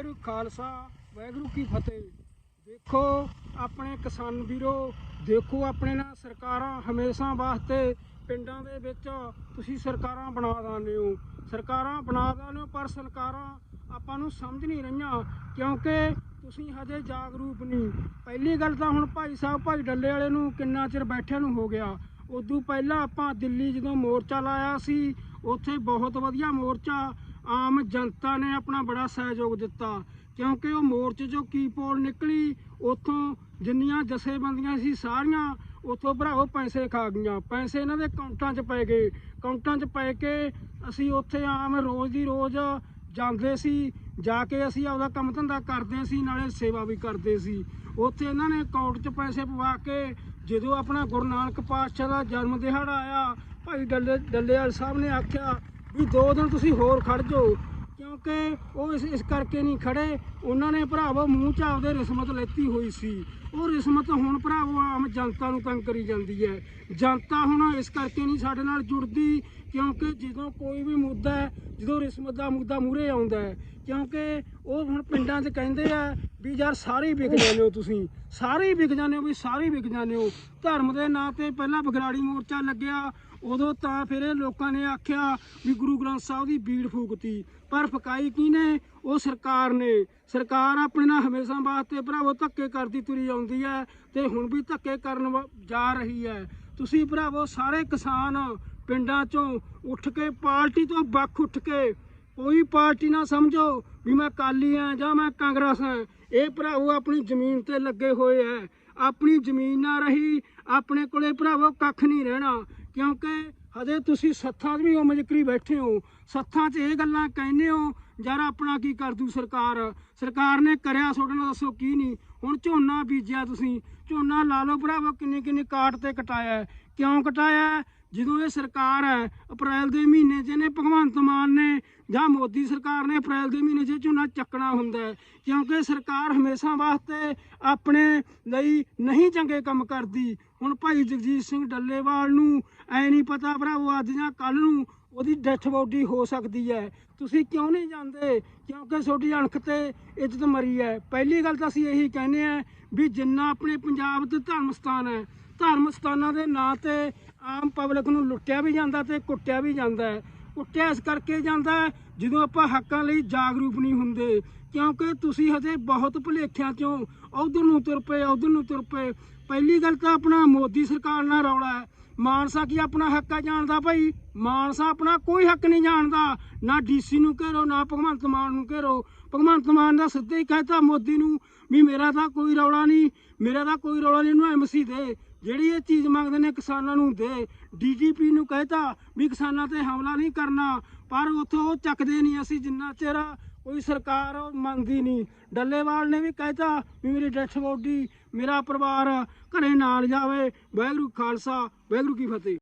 ਵਾਹਿਗੁਰੂ ਖਾਲਸਾ, ਵਾਹਿਗੁਰੂ ਕੀ ਫਤਿਹ। ਦੇਖੋ ਆਪਣੇ ਕਿਸਾਨ ਵੀਰੋ, ਦੇਖੋ ਆਪਣੇ ਨਾਲ ਸਰਕਾਰਾਂ ਹਮੇਸ਼ਾ ਵਾਸਤੇ ਪਿੰਡਾਂ ਦੇ ਵਿੱਚ ਤੁਸੀਂ ਸਰਕਾਰਾਂ ਬਣਾ ਦਿੰਦੇ ਹੋ। ਸਰਕਾਰਾਂ ਬਣਾ ਦਿੰਦੇ ਹੋ, ਪਰ ਸਰਕਾਰਾਂ ਆਪਾਂ ਨੂੰ ਸਮਝ ਨਹੀਂ ਰਹੀਆਂ, ਕਿਉਂਕਿ ਤੁਸੀਂ ਹਜੇ ਜਾਗਰੂਕ ਨਹੀਂ। ਪਹਿਲੀ ਗੱਲ ਤਾਂ ਹੁਣ ਭਾਈ ਸਾਹਿਬ, ਭਾਈ ਡੱਲੇ ਵਾਲੇ ਨੂੰ ਕਿੰਨਾ ਚਿਰ ਬੈਠਿਆਂ ਨੂੰ ਹੋ ਗਿਆ। ਉਦੋਂ ਪਹਿਲਾਂ ਆਪਾਂ ਦਿੱਲੀ ਜਦੋਂ ਮੋਰਚਾ ਲਾਇਆ ਸੀ, ਉੱਥੇ ਬਹੁਤ ਵਧੀਆ ਮੋਰਚਾ ਆਮ ਜਨਤਾ ਨੇ ਆਪਣਾ ਬੜਾ ਸਹਿਯੋਗ ਦਿੱਤਾ, ਕਿਉਂਕਿ ਉਹ ਮੋਰਚੇ ਚੋਂ ਕੀ ਪੋਲ ਨਿਕਲੀ, ਉੱਥੋਂ ਜਿੰਨੀਆਂ ਜਥੇਬੰਦੀਆਂ ਸੀ ਸਾਰੀਆਂ, ਉੱਥੋਂ ਭਰਾਓ ਪੈਸੇ ਖਾ ਗਈਆਂ। ਪੈਸੇ ਇਹਨਾਂ ਦੇ ਅਕਾਊਂਟਾਂ 'ਚ ਪੈ ਗਏ। ਅਕਾਊਂਟਾਂ 'ਚ ਪੈ ਕੇ ਅਸੀਂ ਉੱਥੇ ਆਮ ਰੋਜ਼ ਦੀ ਰੋਜ਼ ਜਾਂਦੇ ਸੀ, ਜਾ ਕੇ ਅਸੀਂ ਆਪਦਾ ਕੰਮ ਧੰਦਾ ਕਰਦੇ ਸੀ, ਨਾਲੇ ਸੇਵਾ ਵੀ ਕਰਦੇ ਸੀ। ਉੱਥੇ ਇਹਨਾਂ ਨੇ ਅਕਾਊਂਟ 'ਚ ਪੈਸੇ ਪਵਾ ਕੇ ਜਦੋਂ ਆਪਣਾ ਗੁਰੂ ਨਾਨਕ ਪਾਤਸ਼ਾਹ ਦਾ ਜਨਮ ਦਿਹਾੜਾ ਆਇਆ, ਭਾਈ ਡੱਲੇ ਡੱਲੇਵਾਲ ਸਾਹਿਬ ਨੇ ਆਖਿਆ ਵੀ ਦੋ ਦਿਨ ਤੁਸੀਂ ਹੋਰ ਖੜ ਜਾਓ, ਕਿਉਂਕਿ ਉਹ ਇਸ ਇਸ ਕਰਕੇ ਨਹੀਂ ਖੜੇ। ਉਹਨਾਂ ਨੇ ਭਰਾਵੋ ਮੂੰਹ 'ਚ ਆਪਦੇ ਰਿਸ਼ਮਤ ਲੈਤੀ ਹੋਈ ਸੀ। ਉਹ ਰਿਸ਼ਮਤ ਹੁਣ ਭਰਾਵੋ, ਆਮ ਜਨਤਾ ਨੂੰ ਤੰਗ ਕਰੀ ਜਾਂਦੀ ਹੈ। ਜਨਤਾ ਹੁਣ ਇਸ ਕਰਕੇ ਨਹੀਂ ਸਾਡੇ ਨਾਲ ਜੁੜਦੀ, ਕਿਉਂਕਿ ਜਦੋਂ ਕੋਈ ਵੀ ਮੁੱਦਾ ਜਦੋਂ ਰਿਸ਼ਮਤ ਦਾ ਮੁੱਦਾ ਮੂਰੇ ਆਉਂਦਾ ਹੈ, ਕਿਉਂਕਿ ਉਹ ਹੁਣ ਪਿੰਡਾਂ 'ਚ ਕਹਿੰਦੇ ਆ ਵੀ ਯਾਰ ਸਾਰੇ ਹੀ ਵਿਕ ਜਾਂਦੇ ਹੋ ਤੁਸੀਂ, ਸਾਰੇ ਹੀ ਵਿਕ ਜਾਂਦੇ ਹੋ ਵੀ ਸਾਰੇ ਹੀ ਵਿਕ ਜਾਂਦੇ ਹੋ। ਧਰਮ ਦੇ ਨਾਂ ਤੇ ਪਹਿਲਾਂ ਬਗਰਾੜੀ ਮੋਰਚਾ ਲੱਗਿਆ, ਉਦੋਂ ਤਾਂ ਫਿਰ ਇਹ ਲੋਕਾਂ ਨੇ ਆਖਿਆ ਵੀ ਗੁਰੂ ਗ੍ਰੰਥ ਸਾਹਿਬ ਦੀ ਬੀੜ ਫੂਕਤੀ, ਪਰ ਫਕਾਈ ਕਿਹਨੇ? ਉਹ ਸਰਕਾਰ ਨੇ। ਸਰਕਾਰ ਆਪਣੇ ਨਾਲ ਹਮੇਸ਼ਾ ਵਾਸਤੇ ਭਰਾਵੋ ਧੱਕੇ ਕਰਦੀ ਤੁਰੀ ਆਉਂਦੀ ਹੈ ਤੇ ਹੁਣ ਵੀ ਧੱਕੇ ਕਰਨ ਵਾ- ਜਾ ਰਹੀ ਹੈ। ਤੁਸੀਂ ਭਰਾਵੋ ਸਾਰੇ ਕਿਸਾਨ ਪਿੰਡਾਂ ਚੋਂ ਉੱਠ ਕੇ ਪਾਰਟੀ ਤੋਂ ਵੱਖ ਉੱਠ ਕੇ ਕੋਈ ਪਾਰਟੀ ਨਾ ਸਮਝੋ ਵੀ ਮੈਂ ਕਾਲੀ ਆ ਜਾਂ ਮੈਂ ਕਾਂਗਰਸ ਆ ਇਹ ਭਰਾਵੋ ਆਪਣੀ ਜ਼ਮੀਨ ਤੇ ਲੱਗੇ ਹੋਏ ਐ ਆਪਣੀ ਜ਼ਮੀਨ ਨਾ ਰਹੀ, ਆਪਣੇ ਕੋਲੇ ਭਰਾਵੋ ਕੱਖ ਨਹੀਂ ਰਹਿਣਾ। ਕਿਉਂਕਿ ਹਜੇ ਤੁਸੀਂ ਸੱਥਾਂ 'ਚ ਵੀ ਉਹ ਮਜ਼ਕਰੀ ਬੈਠੇ ਹੋ। ਸੱਥਾਂ 'ਚ ਇਹ ਗੱਲਾਂ ਕਹਿੰਦੇ ਹੋ, ਯਾਰ ਆਪਣਾ ਕੀ ਕਰ ਦੂ ਸਰਕਾਰ? ਸਰਕਾਰ ਨੇ ਕਰਿਆ ਤੁਹਾਡੇ ਨਾਲ ਦੱਸੋ ਕੀ ਨਹੀਂ? ਹੁਣ ਝੋਨਾ ਬੀਜਿਆ ਤੁਸੀਂ। ਝੋਨਾ ਲਾ ਲਓ ਭਰਾਵੋ ਕਿੰਨੇ ਕਿੰਨੇ ਕਾਟ ਤੇ ਕਟਾਇਆ ਕਿਉਂ ਕਟਾਇਆ ਜਦੋਂ ਇਹ ਸਰਕਾਰ ਹੈ, ਅਪ੍ਰੈਲ ਦੇ ਮਹੀਨੇ 'ਚ ਇਹਨੇ ਭਗਵੰਤ ਮਾਨ ਨੇ ਜਾਂ ਮੋਦੀ ਸਰਕਾਰ ਨੇ ਅਪ੍ਰੈਲ ਦੇ ਮਹੀਨੇ 'ਚ ਝੋਨਾ ਚੱਕਣਾ ਹੁੰਦਾ ਹੈ, ਕਿਉਂਕਿ ਸਰਕਾਰ ਹਮੇਸ਼ਾ ਵਾਸਤੇ ਆਪਣੇ ਲਈ ਨਹੀਂ ਚੰਗੇ ਕੰਮ ਕਰਦੀ। ਹੁਣ ਭਾਈ ਜਗਜੀਤ ਸਿੰਘ ਡੱਲੇਵਾਲ ਨੂੰ ਐ ਨਹੀਂ ਪਤਾ ਭਰਾਵੋ, ਅੱਜ ਜਾਂ ਕੱਲ ਨੂੰ ਉਹਦੀ ਡੈਥ ਬੋਡੀ ਹੋ ਸਕਦੀ ਹੈ। ਤੁਸੀਂ ਕਿਉਂ ਨਹੀਂ ਜਾਂਦੇ? ਕਿਉਂਕਿ ਤੁਹਾਡੀ ਅਣਖ ਤੇ ਇੱਜ਼ਤ ਮਰੀ ਹੈ। ਪਹਿਲੀ ਗੱਲ ਤਾਂ ਅਸੀਂ ਇਹੀ ਕਹਿੰਦੇ ਆ ਵੀ ਜਿੰਨਾ ਆਪਣੇ ਪੰਜਾਬ ਤੇ ਧਰਮ ਸਥਾਨ ਹੈ ਧਰਮ ਸਥਾਨਾਂ ਦੇ ਨਾਂ ਤੇ ਆਮ ਪਬਲਿਕ ਨੂੰ ਲੁੱਟਿਆ ਵੀ ਜਾਂਦਾ ਤੇ ਕੁੱਟਿਆ ਵੀ ਜਾਂਦਾ ਹੈ। ਕੁੱਟਿਆ ਇਸ ਕਰਕੇ ਜਾਂਦਾ ਜਦੋਂ ਆਪਾਂ ਹੱਕਾਂ ਲਈ ਜਾਗਰੂਕ ਨਹੀਂ ਹੁੰਦੇ। ਕਿਉਂਕਿ ਤੁਸੀਂ ਹਜੇ ਬਹੁਤ ਭੁਲੇਖਿਆਂ ਚੋਂ ਉਧਰ ਨੂੰ ਤੁਰ ਪਏ, ਉਧਰ ਨੂੰ ਤੁਰ ਪਏ। ਪਹਿਲੀ ਗੱਲ ਤਾਂ ਆਪਣਾ ਮੋਦੀ ਸਰਕਾਰ ਨਾਲ ਰੌਲਾ ਹੈ। ਮਾਨਸਾ ਕੀ ਆਪਣਾ ਹੱਕ ਆ ਜਾਣਦਾ ਭਾਈ? ਮਾਨਸਾ ਆਪਣਾ ਕੋਈ ਹੱਕ ਨਹੀਂ ਜਾਣਦਾ। ਨਾ ਡੀਸੀ ਨੂੰ ਘੇਰੋ, ਨਾ ਭਗਵੰਤ ਮਾਨ ਨੂੰ ਘੇਰੋ। ਭਗਵੰਤ ਮਾਨ ਦਾ ਸਿੱਧੇ ਹੀ ਕਹਿਤਾ ਮੋਦੀ ਨੂੰ ਵੀ ਮੇਰਾ ਤਾਂ ਕੋਈ ਰੌਲਾ ਨਹੀਂ, ਮੇਰਾ ਤਾਂ ਕੋਈ ਰੌਲਾ ਨਹੀਂ ਇਹਨੂੰ ਐਮਸੀ ਦੇ। ਜਿਹੜੀ ਇਹ ਚੀਜ਼ ਮੰਗਦੇ ਨੇ ਕਿਸਾਨਾਂ ਨੂੰ ਦੇ। ਡੀਜੀਪੀ ਨੂੰ ਕਹਿਤਾ ਵੀ ਕਿਸਾਨਾਂ ਤੇ ਹਮਲਾ ਨਹੀਂ ਕਰਨਾ, ਪਰ ਉੱਥੋਂ ਉਹ ਚੱਕਦੇ ਨਹੀਂ ਅਸੀਂ ਜਿੰਨਾ ਚਿਰ ਕੋਈ ਸਰਕਾਰ ਮੰਨਦੀ ਨਹੀਂ। ਡੱਲੇਵਾਲ ਨੇ ਵੀ ਕਹਿਤਾ ਵੀ ਮੇਰੀ ਡੈਥ ਬੋਡੀ ਮੇਰਾ ਪਰਿਵਾਰ ਘਰੇ ਨਾਲ ਜਾਵੇ। ਵਾਹਿਗੁਰੂ ਖਾਲਸਾ, ਵਾਹਿਗੁਰੂ ਕੀ ਫਤਿਹ।